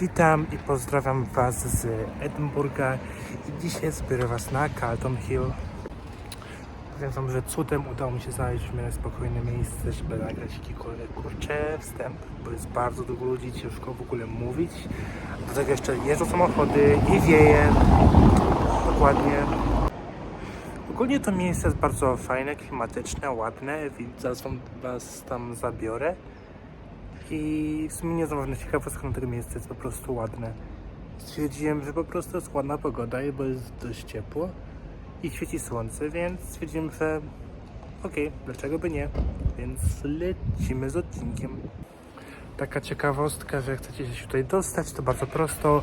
Witam i pozdrawiam Was z Edynburga i dzisiaj zbiorę Was na Carlton Hill. Powiem Wam, że cudem udało mi się znaleźć w miarę spokojne miejsce, żeby nagrać jakikolwiek kurcze wstęp, bo jest bardzo dużo ludzi, ciężko w ogóle mówić. Do tego jeszcze jeżdżą samochody i wieje. Dokładnie. Ogólnie to miejsce jest bardzo fajne, klimatyczne, ładne, więc zaraz wam, Was tam zabiorę. I w sumie nie znam ciekawostka na tego miejsca, jest po prostu ładne. Stwierdziłem, że po prostu jest ładna pogoda, bo jest dość ciepło i świeci słońce, więc stwierdziłem, że okej, dlaczego by nie? Więc lecimy z odcinkiem. Taka ciekawostka, że chcecie się tutaj dostać, to bardzo prosto.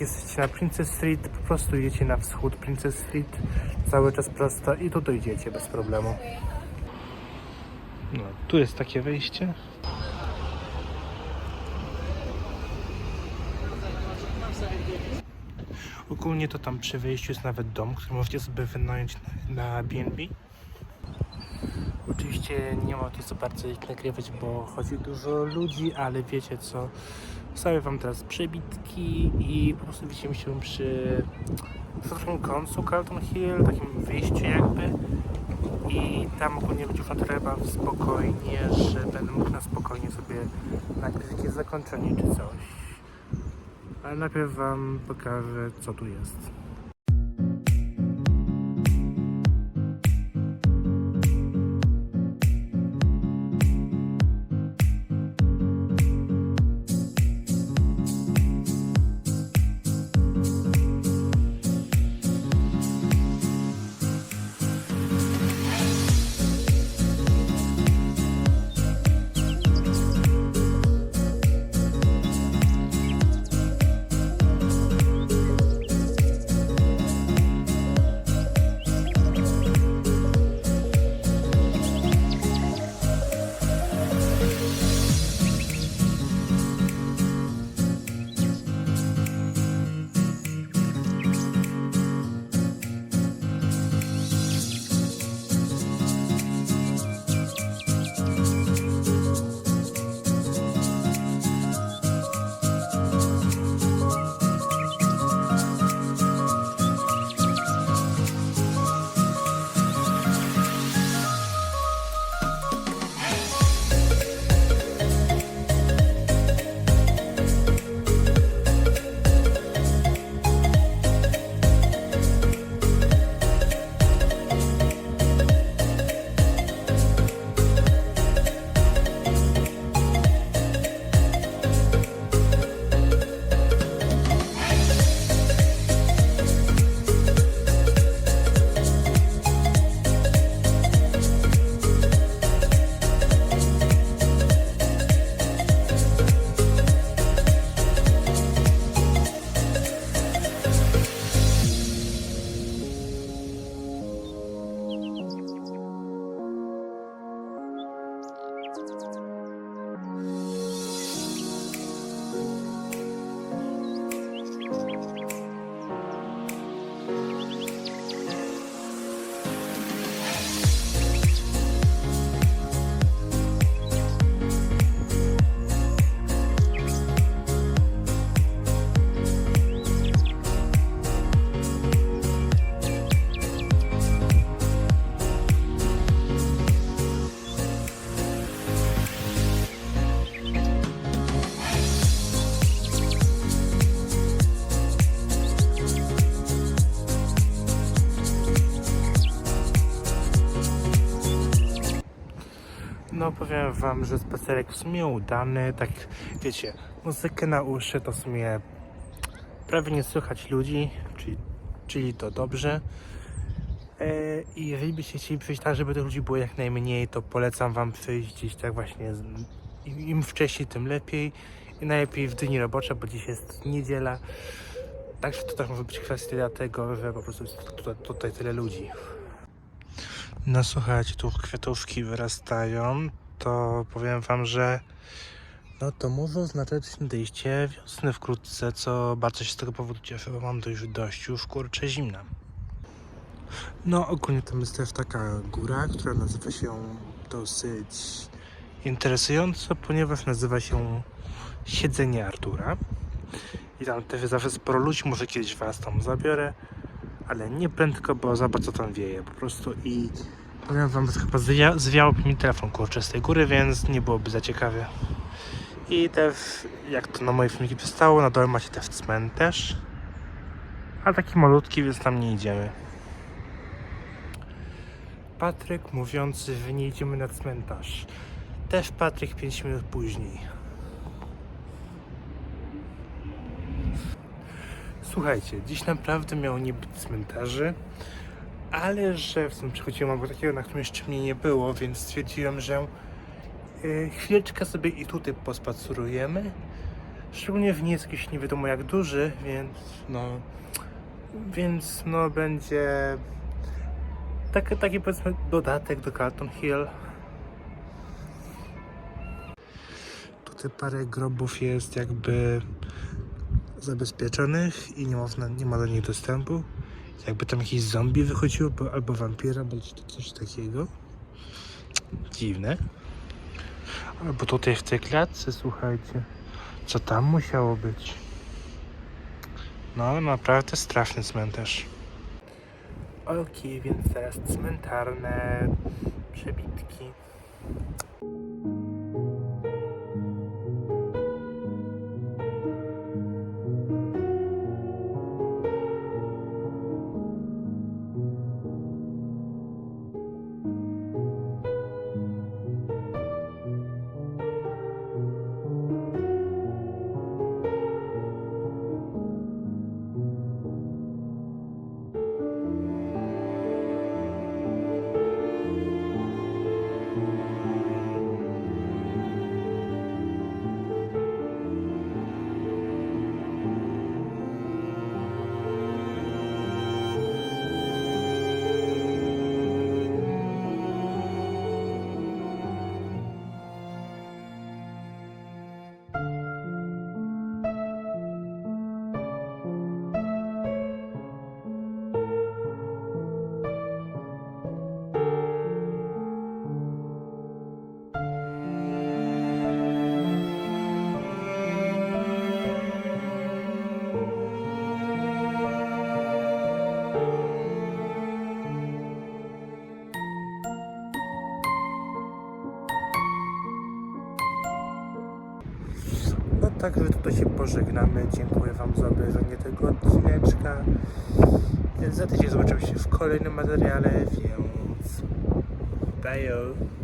Jesteście na Princess Street, po prostu idziecie na wschód Princess Street, cały czas prosto i tu dojdziecie bez problemu. No, tu jest takie wejście. Ogólnie to tam przy wyjściu jest nawet dom, który możecie sobie wynająć na, na B&B. Oczywiście nie ma tu co bardzo ich nagrywać, bo chodzi dużo ludzi, ale wiecie co, wstawię wam teraz przebitki i po prostu widzimy się przy ostatnim końcu Carlton Hill, takim wyjściu jakby i tam ogólnie będzie już na tyle spokojnie, że będę mógł na spokojnie sobie nagrać jakieś zakończenie czy coś. Ale najpierw wam pokażę co tu jest. Powiem wam, że spacerek w sumie udany, tak wiecie, muzykę na uszy to w sumie prawie nie słychać ludzi, czyli, czyli to dobrze. E, I jeżeli byście chcieli przyjść tak, żeby tych ludzi było jak najmniej, to polecam wam przyjść gdzieś tak właśnie, im wcześniej tym lepiej i najlepiej w dni robocze, bo dziś jest niedziela. Także to też może być kwestia dlatego, że po prostu jest tutaj, tutaj tyle ludzi. No słuchajcie, tu kwiatówki wyrastają, to powiem wam, że no to może oznaczać nadejście wiosny wkrótce, co bardzo się z tego powodu cieszę, bo mam to już dość już kurczę zimna. No ogólnie tam jest też taka góra, która nazywa się dosyć interesująco, ponieważ nazywa się Siedzenie Artura. I tam też zawsze sporo ludzi, może kiedyś was tam zabiorę, ale nie prędko, bo za bardzo tam wieje po prostu i powiem wam, chyba zwia- zwiał mi telefon kurczę z tej góry, więc nie byłoby za ciekawie. I też, jak to na moje filmiki przystało, na dole macie też cmentarz, ale taki malutki, więc tam nie idziemy. Patryk mówiący, że nie idziemy na cmentarz. Też Patryk 5 minut później. Słuchajcie, dziś naprawdę miało nie być cmentarzy, ale że w sumie przychodziłem albo takiego, na którym jeszcze mnie nie było, więc stwierdziłem, że y, chwileczkę sobie i tutaj pospacerujemy. Szczególnie w nie jest jakiś nie wiadomo jak duży, więc no, więc no będzie taki, taki powiedzmy dodatek do Carlton Hill. Tutaj parę grobów jest jakby zabezpieczonych i nie można, nie ma do nich dostępu. Jakby tam jakiś zombie wychodziło, bo- albo wampira, albo coś- coś takiego. Dziwne. Albo tutaj w tej klatce, słuchajcie. Co tam musiało być? No, naprawdę straszny cmentarz. Okej, więc teraz cmentarne przebitki. Także tutaj się pożegnamy. Dziękuję Wam za obejrzenie tego odcineczka. Za tydzień zobaczymy się w kolejnym materiale, więc bye.